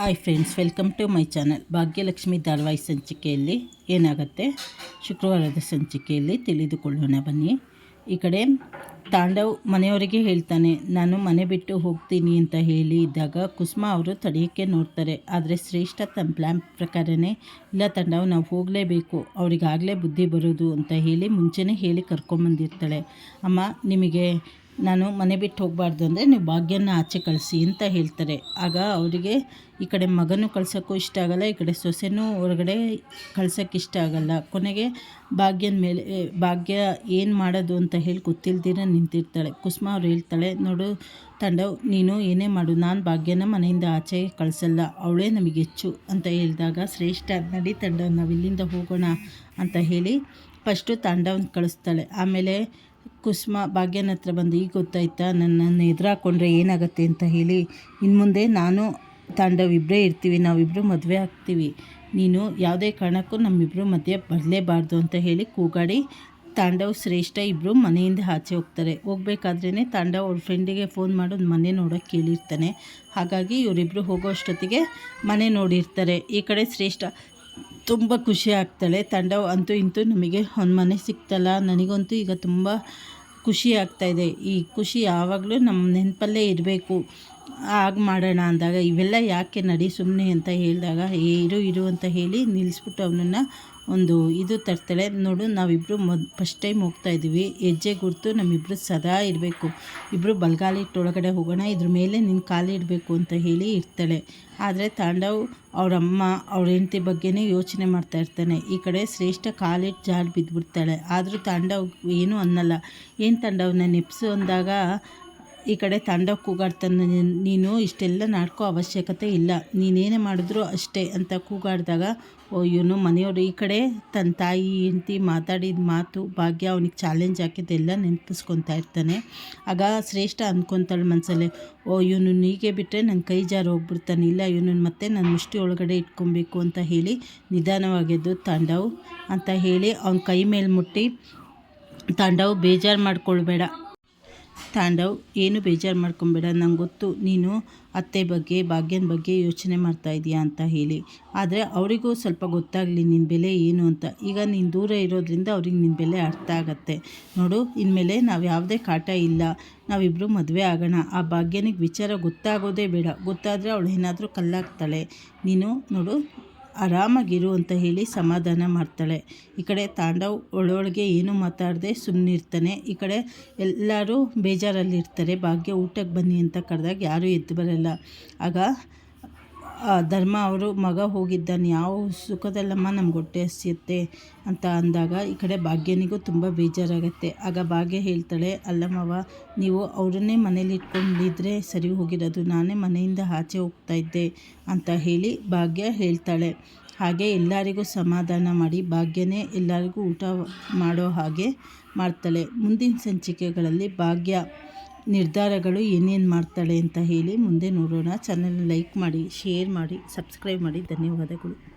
Hi friends welcome to my channel Bhagyalakshmi ಧಾರವಾಹಿ ಸಂಚಿಕೆಯಲ್ಲಿ ಏನಾಗುತ್ತೆ? ಶುಕ್ರವಾರದ ಸಂಚಿಕೆಯಲ್ಲಿ ತಿಳಿದುಕೊಳ್ಳೋಣ ಬನ್ನಿ. ಈ ಕಡೆ ತಾಂಡವ್ ಮನೆಯವರಿಗೆ ಹೇಳ್ತಾನೆ, ನಾನು ಮನೆ ಬಿಟ್ಟು ಹೋಗ್ತೀನಿ ಅಂತ ಹೇಳಿ ಇದ್ದಾಗ ಕುಸುಮ ಅವರು ತಡೆಯೋಕ್ಕೆ ನೋಡ್ತಾರೆ. ಆದರೆ ಶ್ರೇಷ್ಠ ತನ್ನ ಪ್ಲ್ಯಾನ್ ಪ್ರಕಾರನೇ, ಇಲ್ಲ ತಾಂಡವ್, ನಾವು ಹೋಗಲೇಬೇಕು. ಅವರಿಗಾಗಲೇ ಬುದ್ಧಿ ಬರೋದು ಅಂತ ಹೇಳಿ ಮುಂಚೆನೇ ಹೇಳಿ ಕರ್ಕೊಂಬಂದಿರ್ತಾಳೆ. ಅಮ್ಮ, ನಿಮಗೆ ನಾನು ಮನೆ ಬಿಟ್ಟು ಹೋಗಬಾರ್ದು ಅಂದರೆ ನೀವು ಭಾಗ್ಯನ ಆಚೆ ಕಳಿಸಿ ಅಂತ ಹೇಳ್ತಾರೆ. ಆಗ ಅವರಿಗೆ ಈ ಕಡೆ ಮಗನೂ ಕಳ್ಸೋಕ್ಕೂ ಇಷ್ಟ ಆಗಲ್ಲ, ಈ ಕಡೆ ಸೊಸೆನೂ ಹೊರಗಡೆ ಕಳ್ಸೋಕ್ಕೆ ಇಷ್ಟ ಆಗಲ್ಲ. ಕೊನೆಗೆ ಭಾಗ್ಯನ ಮೇಲೆ ಭಾಗ್ಯ ಏನು ಮಾಡೋದು ಅಂತ ಹೇಳಿ ಗೊತ್ತಿಲ್ದಿರ ನಿಂತಿರ್ತಾಳೆ. ಕುಸುಮ ಅವ್ರು ಹೇಳ್ತಾಳೆ, ನೋಡು ತಂಡವ್, ನೀನು ಏನೇ ಮಾಡು, ನಾನು ಭಾಗ್ಯನ ಮನೆಯಿಂದ ಆಚೆ ಕಳಿಸಲ್ಲ, ಅವಳೇ ನಮಗೆ ಹೆಚ್ಚು ಅಂತ ಹೇಳಿದಾಗ, ಶ್ರೇಷ್ಠ, ನಡಿ ತಂಡವ್ ನಾವು ಇಲ್ಲಿಂದ ಹೋಗೋಣ ಅಂತ ಹೇಳಿ ಫಸ್ಟು ತಾಂಡವನ್ನ ಕಳಿಸ್ತಾಳೆ. ಆಮೇಲೆ ಕುಸುಮ ಭಾಗ್ಯನ ಹತ್ರ ಬಂದು, ಈಗ ಗೊತ್ತಾಯ್ತಾ? ನನ್ನನ್ನು ಎದುರಾಕೊಂಡ್ರೆ ಏನಾಗುತ್ತೆ ಅಂತ ಹೇಳಿ ಇನ್ನು ಮುಂದೆ ನಾನು ತಾಂಡವ್ ಇಬ್ಬರೇ ಇರ್ತೀವಿ ನಾವಿಬ್ಬರು ಮದುವೆ ಆಗ್ತೀವಿ. ನೀನು ಯಾವುದೇ ಕಾರಣಕ್ಕೂ ನಮ್ಮಿಬ್ಬರು ಮಧ್ಯೆ ಬರಲೇಬಾರ್ದು ಅಂತ ಹೇಳಿ ಕೂಗಾಡಿ ತಾಂಡವ್ ಶ್ರೇಷ್ಠ ಇಬ್ಬರು ಮನೆಯಿಂದ ಆಚೆ ಹೋಗ್ತಾರೆ. ಹೋಗ್ಬೇಕಾದ್ರೇ ತಾಂಡವ್ ಅವ್ರ ಫ್ರೆಂಡಿಗೆ ಫೋನ್ ಮಾಡೋದು ಮನೆ ನೋಡೋಕ್ಕೆ ಕೇಳಿರ್ತಾನೆ. ಹಾಗಾಗಿ ಇವರಿಬ್ಬರು ಹೋಗೋ ಅಷ್ಟೊತ್ತಿಗೆ ಮನೆ ನೋಡಿರ್ತಾರೆ. ಈ ಕಡೆ ಶ್ರೇಷ್ಠ ತುಂಬ ಖುಷಿ ಆಗ್ತಾಳೆ. ತಂಡ ಅಂತೂ ಇಂತೂ ನಮಗೆ ಒಂದು ಮನೆ ಸಿಕ್ತಲ್ಲ. ನನಗಂತೂ ಈಗ ತುಂಬ ಖುಷಿ ಆಗ್ತಾಯಿದೆ ಈ ಖುಷಿ ಯಾವಾಗಲೂ ನಮ್ಮ ನೆನಪಲ್ಲೇ ಇರಬೇಕು. ಆಗ ಮಾಡೋಣ ಅಂದಾಗ, ಇವೆಲ್ಲ ಯಾಕೆ ನಡಿ ಸುಮ್ಮನೆ ಅಂತ ಹೇಳಿದಾಗ, ಏ, ಇರು ಇರು ಅಂತ ಹೇಳಿ ನಿಲ್ಲಿಸ್ಬಿಟ್ಟು ಅವನನ್ನು ಒಂದು ಇದು ತರ್ತಾಳೆ. ನೋಡು ನಾವಿಬ್ಬರು ಮೊದ್ ಫಸ್ಟ್ ಟೈಮ್ ಹೋಗ್ತಾ ಇದ್ದೀವಿ. ಹೆಜ್ಜೆ ಗುರುತು ನಮ್ಮಿಬ್ಬರು ಸದಾ ಇರಬೇಕು. ಇಬ್ಬರು ಬಲಗಾಲಿಟ್ಟು ಒಳಗಡೆ ಹೋಗೋಣ, ಇದ್ರ ಮೇಲೆ ನಿನ್ನ ಕಾಲಿಡಬೇಕು ಅಂತ ಹೇಳಿ ಇರ್ತಾಳೆ. ಆದರೆ ತಾಂಡವ್ ಅವರಮ್ಮ, ಅವ್ರ ಹೆಂಡತಿ ಬಗ್ಗೆನೇ ಯೋಚನೆ ಮಾಡ್ತಾ ಇರ್ತಾನೆ. ಈ ಕಡೆ ಶ್ರೇಷ್ಠ ಕಾಲಿಟ್ಟು ಜಾಡ್ ಬಿದ್ದುಬಿಡ್ತಾಳೆ ಆದರೂ ತಾಂಡವ್ ಏನೂ ಅನ್ನಲ್ಲ. ಏನು ತಾಂಡವ್ನ ನೆಪ್ಸು ಅಂದಾಗ ಈ ಕಡೆ ತಾಂಡವ ಕೂಗಾಡ್ತಾನೆ. ನೀನು ಇಷ್ಟೆಲ್ಲ ನಾಡ್ಕೋ ಅವಶ್ಯಕತೆ ಇಲ್ಲ. ನೀನೇನೇ ಮಾಡಿದ್ರು ಅಷ್ಟೇ ಅಂತ ಕೂಗಾಡಿದಾಗ, ಓ, ಇವನು ಮನೆಯವರು ಈ ಕಡೆ ತನ್ನ ತಾಯಿ, ಹೆಂಡತಿ ಮಾತಾಡಿದ ಮಾತು, ಭಾಗ್ಯ ಅವನಿಗೆ ಚಾಲೆಂಜ್ ಹಾಕಿದ್ದೆಲ್ಲ ನೆನಪಿಸ್ಕೊತಾ ಇರ್ತಾನೆ. ಆಗ ಶ್ರೇಷ್ಠ ಅಂದ್ಕೊತಾಳೆ ಮನಸ್ಸಲ್ಲಿ ಓ, ಇವನು ಹೀಗೆ ಬಿಟ್ಟರೆ ನನ್ನ ಕೈ ಜಾರು ಹೋಗ್ಬಿಡ್ತಾನೆ. ಇಲ್ಲ ಇವನನ್ನು ಮತ್ತೆ ನನ್ನ ಮುಷ್ಟಿ ಒಳಗಡೆ ಇಟ್ಕೊಬೇಕು ಅಂತ ಹೇಳಿ ನಿಧಾನವಾಗಿದ್ದು ತಾಂಡವ್ ಅಂತ ಹೇಳಿ ಅವನ ಕೈ ಮೇಲೆ ಮುಟ್ಟಿ ತಾಂಡವ್ ಬೇಜಾರು ಮಾಡ್ಕೊಳ್ಬೇಡ. ತಾಂಡವ್, ಏನು ಬೇಜಾರು ಮಾಡ್ಕೊಂಬೇಡ, ನಂಗೆ ಗೊತ್ತು. ನೀನು ಅತ್ತೆ ಬಗ್ಗೆ, ಭಾಗ್ಯನ ಬಗ್ಗೆ ಯೋಚನೆ ಮಾಡ್ತಾ ಇದೀಯಾ ಅಂತ ಹೇಳಿ. ಆದರೆ ಅವರಿಗೂ ಸ್ವಲ್ಪ ಗೊತ್ತಾಗಲಿ ನಿನ್ನ ಬೆಲೆ ಏನು ಅಂತ. ಈಗ ನೀನು ದೂರ ಇರೋದ್ರಿಂದ ಅವ್ರಿಗೆ ನಿನ್ನ ಬೆಲೆ ಅರ್ಥ ಆಗತ್ತೆ. ನೋಡು, ಇನ್ಮೇಲೆ ನಾವು ಯಾವುದೇ ಕಾಟ ಇಲ್ಲ. ನಾವಿಬ್ಬರು ಮದುವೆ ಆಗೋಣ. ಆ ಭಾಗ್ಯನಿಗೆ ವಿಚಾರ ಗೊತ್ತಾಗೋದೇ ಬೇಡ. ಗೊತ್ತಾದರೆ ಅವಳು ಏನಾದರೂ ಕಲ್ಲಾಗ್ತಾಳೆ. ನೀನು ನೋಡು ಆರಾಮಾಗಿರು ಅಂತ ಹೇಳಿ ಸಮಾಧಾನ ಮಾಡ್ತಾಳೆ. ಈ ಕಡೆ ತಾಂಡವ್ ಒಳೊಳಗೆ ಏನು ಮಾತಾಡದೆ ಸುಮ್ಮನಿರ್ತಾನೆ ಈ ಕಡೆ ಎಲ್ಲರೂ ಬೇಜಾರಲ್ಲಿರ್ತಾರೆ. ಭಾಗ್ಯ ಊಟಕ್ಕೆ ಬನ್ನಿ ಅಂತ ಕರೆದಾಗ ಯಾರೂ ಎದ್ದು ಬರಲ್ಲ. ಆಗ ಧರ್ಮ ಅವರು ಮಗ ಹೋಗಿದ್ದಾನೆ ಯಾವ ಸುಖದಲ್ಲಮ್ಮ ನಮ್ಗೆ ಹೊಟ್ಟೆ ಹಸಿಯುತ್ತೆ ಅಂತ ಅಂದಾಗ ಈ ಕಡೆ ಭಾಗ್ಯನಿಗೂ ತುಂಬ ಬೇಜಾರಾಗುತ್ತೆ. ಆಗ ಭಾಗ್ಯ ಹೇಳ್ತಾಳೆ ಅಲ್ಲಮ್ಮವ ನೀವು ಅವರನ್ನೇ ಮನೇಲಿ ಇಟ್ಕೊಂಡಿದ್ರೆ ಸರಿ ಹೋಗಿರೋದು. ನಾನೇ ಮನೆಯಿಂದ ಆಚೆ ಹೋಗ್ತಾ ಇದ್ದೆ ಅಂತ ಹೇಳಿ ಭಾಗ್ಯ ಹೇಳ್ತಾಳೆ. ಹಾಗೆ ಎಲ್ಲರಿಗೂ ಸಮಾಧಾನ ಮಾಡಿ ಭಾಗ್ಯನೇ ಎಲ್ಲರಿಗೂ ಊಟ ಮಾಡೋ ಹಾಗೆ ಮಾಡ್ತಾಳೆ. ಮುಂದಿನ ಸಂಚಿಕೆಗಳಲ್ಲಿ ಭಾಗ್ಯ ನಿರ್ಧಾರಗಳು ಏನೇನು ಮಾಡ್ತಾಳೆ ಅಂತ ಹೇಳಿ ಮುಂದೆ ನೋಡೋಣ. ಚಾನಲ್ ಲೈಕ್ ಮಾಡಿ ಶೇರ್ ಮಾಡಿ ಸಬ್ಸ್ಕ್ರೈಬ್ ಮಾಡಿ. ಧನ್ಯವಾದಗಳು.